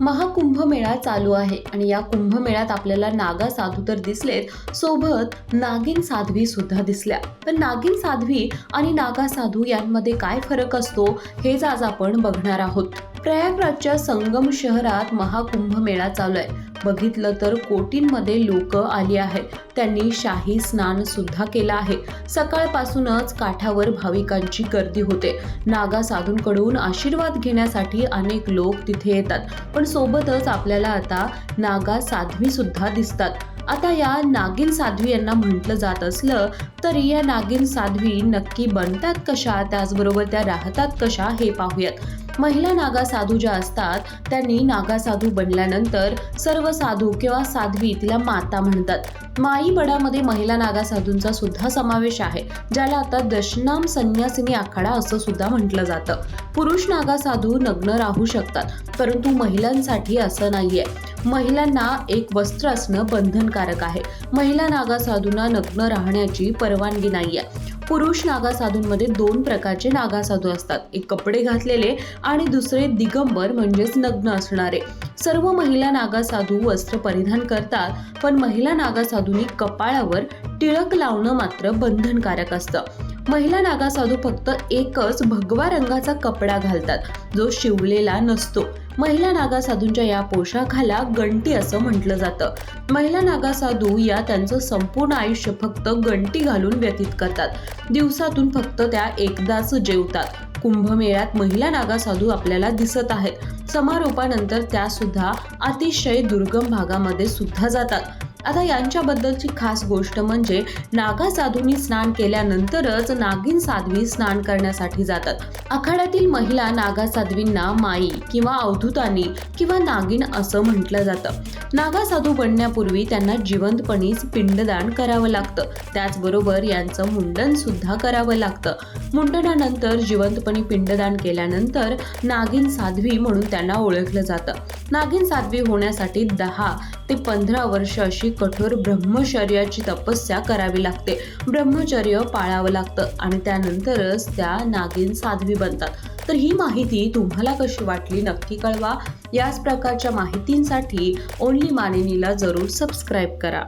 महाकुंभमेळा चालू आहे आणि या कुंभमेळ्यात आपल्याला नागा साधू तर दिसलेत सोबत नागिन साध्वी सुद्धा दिसल्या. पण नागिन साध्वी आणि नागा साधू यांमध्ये काय फरक असतो हेच आज आपण बघणार आहोत. प्रयागराजच्या संगम शहरात महाकुंभमेळा चालू आहे बघितलं तर कोटींमध्ये लोक आली आहेत. त्यांनी शाही स्नान सुद्धा केलं आहे. सकाळपासूनच काठावर भाविकांची गर्दी होते. नागा साधूंकडून आशीर्वाद घेण्यासाठी अनेक लोक तिथे येतात. पण सोबतच आपल्याला आता नागा साध्वी सुद्धा दिसतात. आता या नागिन साध्वी यांना म्हटलं जात असलं तरी या नागिन साध्वी नक्की बनतात कशा? त्याचबरोबर त्या राहतात कशा? हे पाहूयात. महिला नागा साधू ज्या असतात त्यांनी नागा साधू बनल्यानंतर सर्व साधू किंवा साध्वी तिला माता म्हणतात. माई बडामध्ये महिला नागा साधूंचा सुद्धा समावेश आहे ज्याला आता दशनाम संन्यासिनी आखाडा असं सुद्धा म्हटलं जातं. पुरुष नागा साधू नग्न राहू शकतात परंतु महिलांसाठी असं नाहीये. महिलांना एक वस्त्र असणं बंधनकारक आहे. महिला नागा साधूंना नग्न राहण्याची परवानगी नाहीये. पुरुष नागा साधूंमध्ये दोन प्रकारचे नागासाधू असतात. एक कपडे घातलेले आणि दुसरे दिगंबर म्हणजेच नग्न असणारे. सर्व महिला नागा साधू वस्त्र परिधान करतात पण महिला नागासाधूंनी कपाळावर टिळक लावणं मात्र बंधनकारक असतं. महिला नागासाधू फक्त एकच भगवा रंगाचा कपडा घालतात जो शिवलेला नसतो. महिला नागा साधूंच्या या पोशाखाला गंटी असं म्हटलं जातं. महिला नागा साधू या त्यांचं संपूर्ण आयुष्य फक्त गंटी घालून व्यतीत करतात. दिवसातून फक्त त्या एकदाच जेवतात. कुंभमेळ्यात महिला नागा साधू आपल्याला दिसत आहेत. समारोपानंतर त्या सुद्धा अतिशय दुर्गम भागामध्ये सुद्धा जातात. आता यांच्याबद्दलची खास गोष्ट म्हणजे नागा साधूंनी स्नान केल्यानंतरच नागिन साध्वी स्नान करण्यासाठी जातात. आखाड्यातील महिला नागा साध्वींना माई किंवा अवधूतानी किंवा नागिन असं म्हटलं जातं. नागा साधू बनण्यापूर्वी त्यांना जिवंतपणीच पिंडदान करावं लागतं. त्याचबरोबर यांचं मुंडन सुद्धा करावं लागतं. मुंडनानंतर जिवंतपणी पिंडदान केल्यानंतर नागिन साध्वी म्हणून त्यांना ओळखलं जातं. नागिन साध्वी होण्यासाठी दहा ते पंधरा वर्ष अशी कठोर ब्रह्मचर्याची तपस्या करावी लागते. ब्रह्मचर्य पाळावं लागतं आणि त्यानंतरच त्या नागिन साध्वी बनतात. तर ही माहिती तुम्हाला कशी वाटली नक्की कळवा. याच प्रकारच्या माहितींसाठी ओनली मानिनीला जरूर सबस्क्राईब करा.